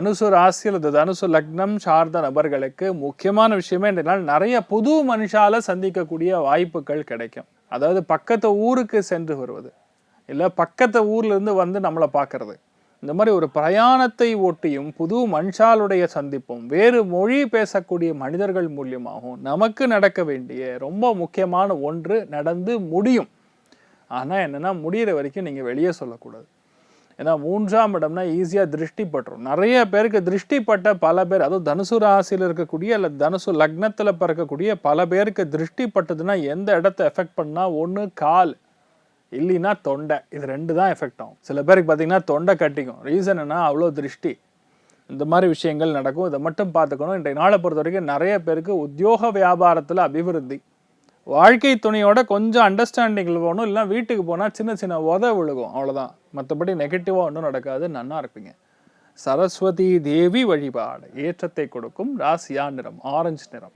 தனுசு ராசியில் இந்த தனுசு லக்னம் சார்ந்த நபர்களுக்கு முக்கியமான விஷயமே என்றால் நிறைய புது மனுஷால சந்திக்கக்கூடிய வாய்ப்புகள் கிடைக்கும். அதாவது பக்கத்து ஊருக்கு சென்று வருவது இல்லை பக்கத்து ஊர்லேருந்து வந்து நம்மளை பார்க்கறது. இந்த மாதிரி ஒரு பிரயாணத்தை ஒட்டியும் புது மனுஷாலுடைய சந்திப்பும் வேறு மொழி பேசக்கூடிய மனிதர்கள் மூலியமாகவும் நமக்கு நடக்க வேண்டிய ரொம்ப முக்கியமான ஒன்று நடந்து முடியும். ஆனால் என்னன்னா முடிகிற வரைக்கும் நீங்கள் வெளியே சொல்லக்கூடாது. ஏன்னா மூன்றாம் இடம்னா ஈஸியாக திருஷ்டி பட்டுரும். நிறைய பேருக்கு திருஷ்டி பட்ட பல பேர் அதுவும் தனுசு ராசியில் இருக்கக்கூடிய இல்லை தனுசு லக்னத்தில் பிறக்கக்கூடிய பல பேருக்கு திருஷ்டி பட்டதுன்னா எந்த இடத்த எஃபெக்ட் பண்ணால் ஒன்று கால். இல்லைன்னா தொண்டை. இது ரெண்டு தான் எஃபெக்ட் ஆகும். சில பேருக்கு பார்த்தீங்கன்னா தொண்டை கட்டிக்கும். ரீசன் என்ன அவ்வளோ திருஷ்டி. இந்த மாதிரி விஷயங்கள் நடக்கும். இதை மட்டும் பார்த்துக்கணும். இன்றைய நாளை பொறுத்த வரைக்கும் நிறைய பேருக்கு உத்தியோக வியாபாரத்தில் அபிவிருத்தி. வாழ்க்கை துணையோட கொஞ்சம் அண்டர்ஸ்டாண்டிங்கில் போகணும் இல்லை வீட்டுக்கு போனால் சின்ன சின்ன உத விழுகும். அவ்வளோதான் மற்றபடி நெகட்டிவாக ஒன்றும் நடக்காது. நன்னா இருப்பீங்க. சரஸ்வதி தேவி வழிபாடு. ஏற்றத்தை கொடுக்கும். ராசியா நிறம். ஆரஞ்சு நிறம்.